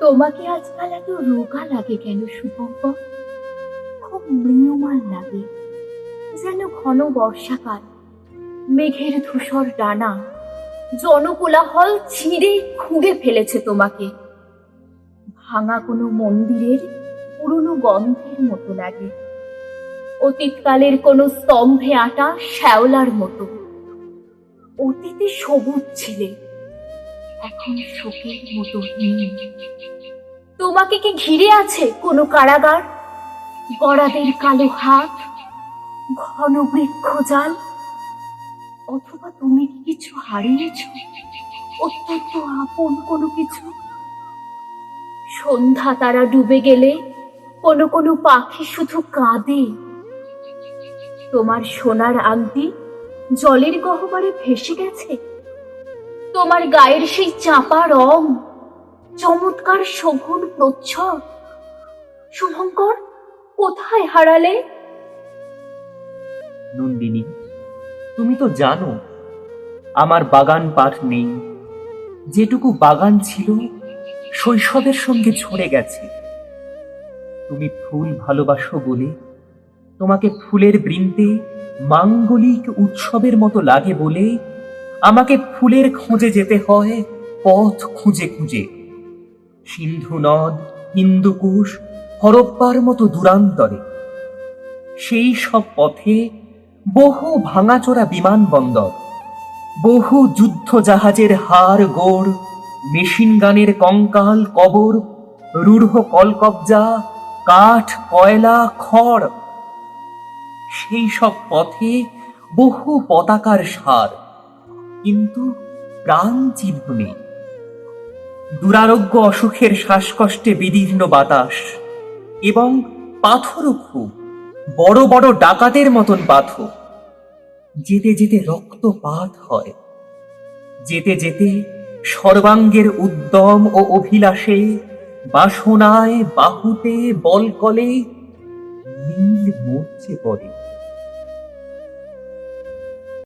তোমাকে আজকাল এত রোগা লাগে কেন শুভঙ্কর খুব মৃয়মান লাগে। যেন ঘন বর্ষাকাল, মেঘের ধূসর ডানা, জনকোলাহল ছিঁড়ে খুঁড়ে ফেলেছে তোমাকে। ভাঙা কোনো মন্দিরের পুরনো গন্ধের মতো লাগে। অতীতকালের কোনো স্তম্ভে আটা শ্যাওলার মতো। অতীতে সবুজ ছিলে এখন শোকের মতো হীন তোমাকে কি ঘিরে আছে কোনো কারাগার? গড়াদের কালো হাত ঘন বৃক্ষ জাল? অথবা তুমি কি কিছু হারিয়েছ? অত্যন্ত আপন কোনো কিছু? সন্ধ্যা তারা ডুবে গেলে কোনো কোনো পাখি শুধু কাঁদে। তোমার সোনার আংটি জলের গহ্বরে ভেসে গেছে? তোমার গায়ের সেই চাপা রং, চমৎকার শোভন প্রচ্ছদ। শুভঙ্কর, কোথায় হারালে? নন্দিনী, তুমি তো জানো, আমার বাগান পাঠ নেই। যেটুকু বাগান ছিল, শৈশবের সঙ্গে ঝরে গেছে। তুমি ফুল ভালোবাসো বলে, তোমাকে ফুলের বৃন্তে মাঙ্গলিক উৎসবের মতো লাগে বলে আমাকে ফুলের খোঁজে যেতে হয়, পথ খুঁজে খুঁজে। সিন্ধু নদ হিন্দুকুশ হরপ্পার মতো দূরান্তরে। সেই সব পথে বহু ভাঙাচোরা বিমানবন্দর, বহু যুদ্ধ জাহাজের হাড় গোড়, মেশিন গানের কঙ্কাল কবর, রূঢ় কলকবজা, কাঠ, কয়লা, খড়। সেই সব পথে বহু পতাকার সার। কিন্তু প্রাণ চিহ্ন নেই দুরারোগ্য অসুখের শ্বাসকষ্টে বিদীর্ণ বাতাস এবং পাথরও খুব বড় বড় ডাকাতের মতন পাথর। যেতে যেতে রক্তপাত হয়। যেতে যেতে সর্বাঙ্গের উদ্যম ও অভিলাষে বাসনায় বাহুতে বলকলে নীল মরচে পড়ে।